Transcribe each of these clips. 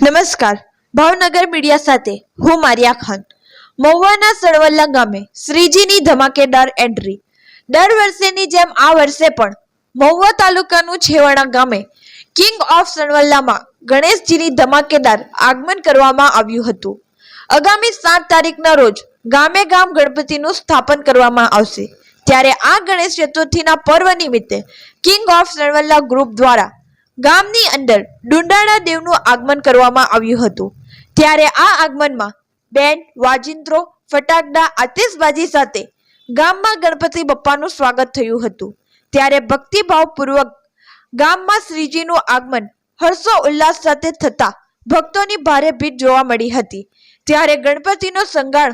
નમસ્કાર. ભાવનગર મીડિયા સાથે હું મારિયા ખાન. મહુવાના સળવલ્લા ગામે શ્રીજીની ધમાકેદાર એન્ટ્રી દર વર્ષેની જેમ આ વર્ષે પણ મહુવા તાલુકાનું છેવાડા ગામે કિંગ ઓફ સણવલ્લામાં ગણેશજીની ધમાકેદાર આગમન કરવામાં આવ્યું હતું. આગામી સાત તારીખના રોજ ગામે ગામ ગણપતિનું સ્થાપન કરવામાં આવશે. ત્યારે આ ગણેશ ચતુર્થીના પર્વ નિમિત્તે કિંગ ઓફ સણવલ્લા ગ્રુપ દ્વારા ગામની અંદર ડુંડાળા દેવનું આગમન કરવામાં આવ્યું હતું. ત્યારે આ આગમનમાં બેન વાજિંત્રો, ફટાકડા, આતિશબાજી સાથે ગામમાં ગણપતિ બપ્પાનું સ્વાગત થયું હતું. ત્યારે ભક્તિભાવપૂર્વક ગામમાં શ્રીજીનું આગમન હર્ષો ઉલ્લાસ સાથે થતા ભક્તોની ભારે ભીડ જોવા મળી હતી. ત્યારે ગણપતિનો શણગાર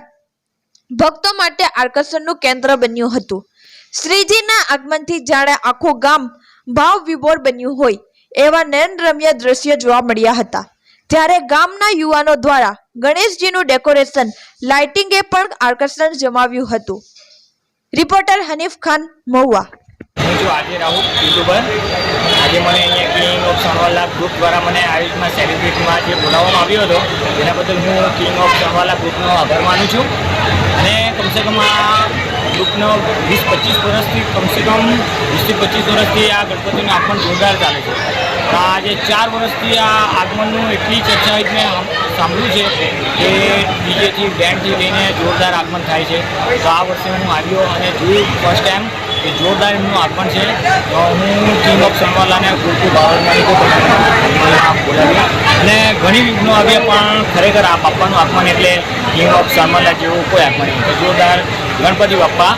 ભક્તો માટે આકર્ષણનું કેન્દ્ર બન્યું હતું. શ્રીજીના આગમનથી જાણે આખું ગામ ભાવ વિભોર બન્યું હોય એવા નયનરમ્ય દ્રશ્ય જોવા મળ્યા હતા. ત્યારે ગામના યુવાનો દ્વારા ગણેશજીનું ડેકોરેશન લાઇટિંગે પણ આકર્ષણ જમાવ્યું હતું. રિપોર્ટર હનીફ ખાન, મહુવા. હું છું આજે રાહુલ, યુટ્યુબર. આજે મને અહીંયા કિંગ ઓફ સણવાલા ગ્રુપ દ્વારા મને આ રીતના સેલિબ્રિટીમાં જે બોલાવવામાં આવ્યો હતો, એના બદલ હું કિંગ ઓફ સણવાલા ગ્રુપનો આભાર માનું છું. અને કમસે કમ આ ગ્રુપનો વીસ પચીસ વર્ષથી, કમસે કમ વીસથી પચીસ વર્ષથી આ ગણપતિનું આપણને જોરદાર ચાલે છે. આજે ચાર વર્ષથી આ આગમનનું એટલી ચર્ચા મેં સાંભળ્યું છે કે ડીજેથી બેન્ડથી લઈને જોરદાર આગમન થાય છે. તો આ વર્ષે હું આવ્યો અને જોયું ફર્સ્ટ ટાઈમ કે જોરદાર એમનું આગમન છે. તો હું કિંગ ઓફ સનવાલાને મને અહીંયા બોલાવ્યા અને ઘણી વિઘ્નો આવ્યા, પણ ખરેખર આ બાપ્પાનું આગમન એટલે કિંગ ઓફ સનવાલા જેવું કોઈ આગમન નહીં. જોરદાર ગણપતિ બાપ્પા.